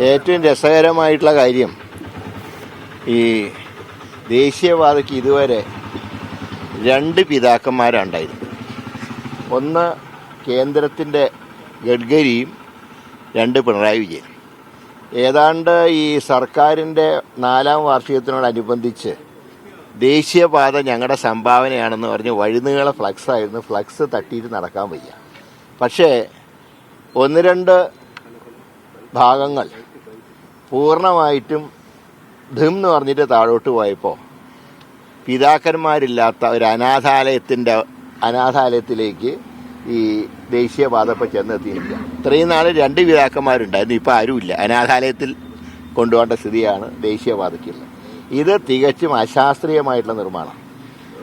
ഏറ്റവും രസകരമായിട്ടുള്ള കാര്യം ഈ ദേശീയപാതയ്ക്ക് ഇതുവരെ രണ്ട് പിതാക്കന്മാരുണ്ടായിരുന്നു ഒന്ന് കേന്ദ്രത്തിന്റെ ഗഡ്കരിയും രണ്ട് പിണറായി വിജയൻ. ഏതാണ്ട് ഈ സർക്കാരിന്റെ നാലാം വാർഷികത്തിനോടനുബന്ധിച്ച് ദേശീയപാത ഞങ്ങളുടെ സംഭാവനയാണെന്ന് പറഞ്ഞ് ഫ്ലക്സ് ആയിരുന്നു ഫ്ലക്സ് തട്ടിയിട്ട് നടക്കാൻ വയ്യ. പക്ഷേ ഒന്ന് രണ്ട് ഭാഗങ്ങൾ പൂർണമായിട്ടും ധിം എന്ന് പറഞ്ഞിട്ട് താഴോട്ട് പോയപ്പോൾ പിതാക്കന്മാരില്ലാത്ത ഒരു അനാഥാലയത്തിന്റെ അനാഥാലയത്തിലേക്ക് ഈ ദേശീയപാത ഇപ്പോൾ ചെന്നെത്തിയില്ല ഇത്രയും നാൾ രണ്ട് പിതാക്കന്മാരുണ്ടായിരുന്നു. ഇപ്പോൾ ആരുമില്ല. അനാഥാലയത്തിൽ കൊണ്ടുപോകേണ്ട സ്ഥിതിയാണ് ദേശീയപാതയ്ക്കുള്ളത്. ഇത് തികച്ചും അശാസ്ത്രീയമായിട്ടുള്ള നിർമ്മാണം.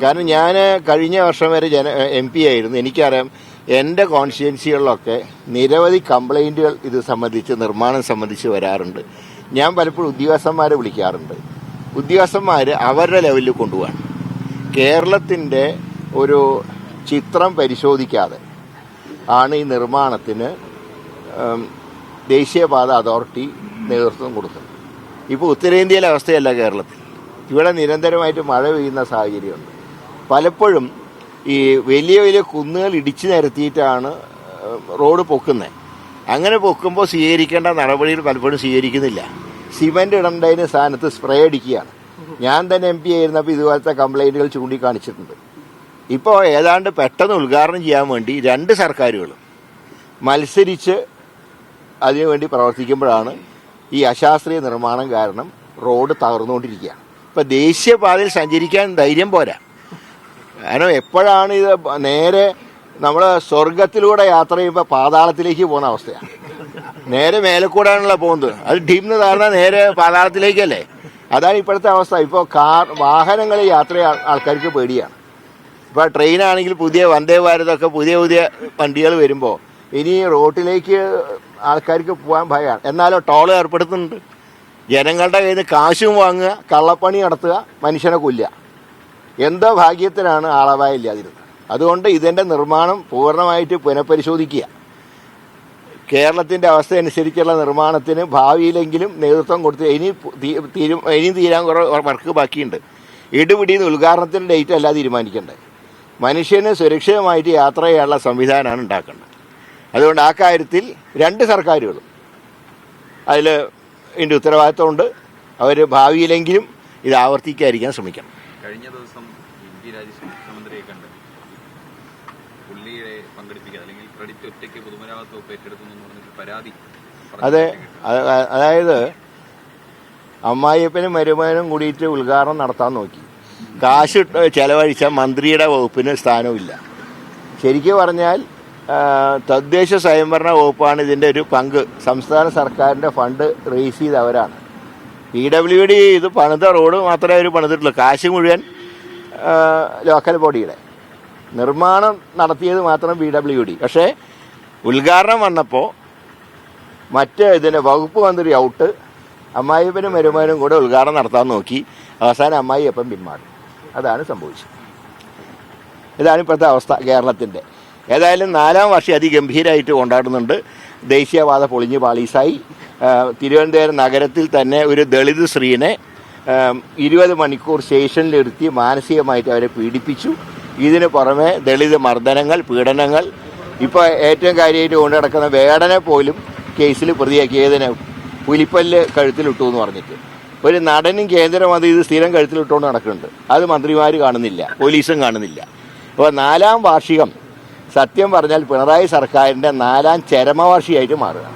കാരണം ഞാൻ കഴിഞ്ഞ വർഷം വരെ ജന എം പി ആയിരുന്നു. എനിക്കറിയാം എന്റെ കോൺസ്റ്റിറ്റ്യൻസികളിലൊക്കെ നിരവധി കംപ്ലൈന്റുകൾ ഇത് സംബന്ധിച്ച് നിർമ്മാണം സംബന്ധിച്ച് വരാറുണ്ട്. ഞാൻ പലപ്പോഴും ഉദ്യോഗസ്ഥന്മാരെ വിളിക്കാറുണ്ട്. ഉദ്യോഗസ്ഥന്മാർ അവരുടെ ലെവലിൽ കൊണ്ടുപോകാൻ കേരളത്തിന്റെ ഒരു ചിത്രം പരിശോധിക്കാതെ ആണ് ഈ നിർമ്മാണത്തിന് ദേശീയപാത അതോറിറ്റി നേതൃത്വം കൊടുക്കുന്നത് ഇപ്പോൾ ഉത്തരേന്ത്യയിലെ അവസ്ഥയല്ല കേരളത്തിൽ. ഇവിടെ നിരന്തരമായിട്ട് മഴ പെയ്യുന്ന സാഹചര്യമുണ്ട്. പലപ്പോഴും ഈ വലിയ വലിയ കുന്നുകൾ ഇടിച്ചു നിരത്തിയിട്ടാണ് റോഡ് പൊക്കുന്നത് അങ്ങനെ പൊക്കുമ്പോൾ സ്വീകരിക്കേണ്ട നടപടികൾ പലപ്പോഴും സ്വീകരിക്കുന്നില്ല. സിമന്റ് ഇടേണ്ടതിന് സ്ഥാനത്ത് സ്പ്രേ അടിക്കുകയാണ്. ഞാൻ തന്നെ എം പി ആയിരുന്നപ്പോൾ ഇതുപോലത്തെ കംപ്ലൈന്റുകൾ ചൂണ്ടിക്കാണിച്ചിട്ടുണ്ട്. ഇപ്പോൾ ഏതാണ്ട് പെട്ടെന്ന് ഉദ്ഘാടനം ചെയ്യാൻ വേണ്ടി രണ്ട് സർക്കാരുകളും മത്സരിച്ച് അതിനുവേണ്ടി പ്രവർത്തിക്കുമ്പോഴാണ് ഈ അശാസ്ത്രീയ നിർമ്മാണം കാരണം റോഡ് തകർന്നുകൊണ്ടിരിക്കുകയാണ്. ഇപ്പം ദേശീയപാതയിൽ സഞ്ചരിക്കാൻ ധൈര്യം പോരാ. കാരണം എപ്പോഴാണ് ഇത് നേരെ നമ്മൾ സ്വർഗത്തിലൂടെ യാത്ര ചെയ്യുമ്പോൾ പാതാളത്തിലേക്ക് പോകുന്ന അവസ്ഥയാണ് നേരെ മേലെ കൂടെയാണല്ലോ പോകുന്നത്. അത് ഡിംന്ന് താഴ്ന്ന നേരെ പാതാളത്തിലേക്കല്ലേ? അതാണ് ഇപ്പോഴത്തെ അവസ്ഥ. ഇപ്പോൾ കാർ വാഹനങ്ങളിൽ യാത്ര ആൾക്കാർക്ക് പേടിയാണ്. ഇപ്പോൾ ട്രെയിനാണെങ്കിൽ പുതിയ വന്ദേ ഭാരതൊക്കെ പുതിയ പുതിയ വണ്ടികൾ വരുമ്പോൾ ഇനി റോട്ടിലേക്ക് ആൾക്കാർക്ക് പോകാൻ ഭയമാണ് എന്നാലോ ടോൾ ഏർപ്പെടുത്തുന്നുണ്ട്. ജനങ്ങളുടെ കയ്യിൽ നിന്ന് കാശും വാങ്ങുക കള്ളപ്പണി നടത്തുക മനുഷ്യനെ കൊല്ലുക. എന്തോ ഭാഗ്യത്തിനാണ് ആളപായം ഇല്ലാതിരുന്നത്. അതുകൊണ്ട് ഇതിന്റെ നിർമ്മാണം പൂർണമായിട്ട് പുനഃപരിശോധിക്കുക. കേരളത്തിന്റെ അവസ്ഥ അനുസരിച്ചുള്ള നിർമ്മാണത്തിന് ഭാവിയിലെങ്കിലും നേതൃത്വം കൊടുത്ത് ഇനി ഇനിയും തീരാൻ കുറേ വർക്ക് ബാക്കിയുണ്ട്. ഇടുപിടിയിൽ ഉദ്ഘാടനത്തിന്റെ ഡേറ്റ് അല്ല തീരുമാനിക്കേണ്ടത്. മനുഷ്യന് സുരക്ഷിതമായിട്ട് യാത്ര ചെയ്യാനുള്ള സംവിധാനമാണ് ഉണ്ടാക്കേണ്ടത്. അതുകൊണ്ട് ആ കാര്യത്തിൽ രണ്ട് സർക്കാരുകളും അതിൽ ഇതിന്റെ ഉത്തരവാദിത്വമുണ്ട്. അവർ ഭാവിയിലെങ്കിലും ഇത് ആവർത്തിക്കാതിരിക്കാൻ ശ്രമിക്കണം. കഴിഞ്ഞ ദിവസം എം പി രാജേഷ് മുഖ്യമന്ത്രിയെ കണ്ട് പുള്ളിയെ പങ്കെടുപ്പിക്കുക അല്ലെങ്കിൽ ക്രെഡിറ്റ് ഒറ്റയ്ക്ക് പൊതുമരാമത്ത് വകുപ്പ് ഏറ്റെടുക്കുന്നു എന്ന് പറഞ്ഞിട്ട് പരാതി അതെ. അതായത് അമ്മായിയപ്പനും മരുമകനും കൂടിയിട്ട് ഉദ്ഘാടനം നടത്താൻ നോക്കി. കാശ് ചെലവഴിച്ച മന്ത്രിയുടെ വകുപ്പിന് സ്ഥാനമില്ല ശരിക്കും പറഞ്ഞാൽ തദ്ദേശ സ്വയംഭരണ വകുപ്പാണ് ഇതിന്റെ ഒരു പങ്ക്. സംസ്ഥാന സർക്കാരിന്റെ ഫണ്ട് റേസ് ചെയ്ത് അവരാണ് പി ഡബ്ല്യു ഡി ഇത് പണിത റോഡ് മാത്രമേ അവർ പണിതിട്ടുള്ളൂ. കാശ് മുഴുവൻ ലോക്കൽ ബോഡിയുടെ. നിർമ്മാണം നടത്തിയത് മാത്രം പി ഡബ്ല്യു ഡി പക്ഷേ ഉദ്ഘാടനം വന്നപ്പോൾ മറ്റ് ഇതിന്റെ വകുപ്പ് മന്ത്രി ഔട്ട് അമ്മായിപ്പനും മരുമാനും കൂടെ ഉദ്ഘാടനം നടത്താൻ നോക്കി. അവസാനം അമ്മായി അപ്പം പിന്മാറി. അതാണ് സംഭവിച്ചത്. ഇതാണ് ഇപ്പോഴത്തെ അവസ്ഥ കേരളത്തിന്റെ ഏതായാലും നാലാം വർഷം അതിഗംഭീരമായിട്ട് കൊണ്ടാടുന്നുണ്ട്. ദേശീയവാദ പൊളിഞ്ഞ് പാളീസായി. തിരുവനന്തപുരം നഗരത്തിൽ തന്നെ ഒരു ദളിത് സ്ത്രീനെ ഇരുപത് മണിക്കൂർ സ്റ്റേഷനിലിരുത്തി മാനസികമായിട്ട് അവരെ പീഡിപ്പിച്ചു. ഇതിന് പുറമെ ദളിത് മർദ്ദനങ്ങൾ പീഡനങ്ങൾ ഇപ്പോൾ ഏറ്റവും കാര്യമായിട്ട് കൊണ്ടു നടക്കുന്ന വേടനെ പോലും കേസിൽ പ്രതിയാക്കിയതിനെ പുലിപ്പല്ല് കഴുത്തിലിട്ടു എന്ന് പറഞ്ഞിട്ട്. ഒരു നടനും കേന്ദ്രമന്ത്രി ഇത് സ്ഥിരം കഴുത്തിലിട്ടുകൊണ്ട് നടക്കുന്നുണ്ട്. അത് മന്ത്രിമാർ കാണുന്നില്ല പോലീസും കാണുന്നില്ല. അപ്പോൾ നാലാം വാർഷികം സത്യം പറഞ്ഞാൽ പിണറായി സർക്കാരിന്റെ നാലാം ചരമവാർഷികമായിട്ട് മാറുകയാണ്.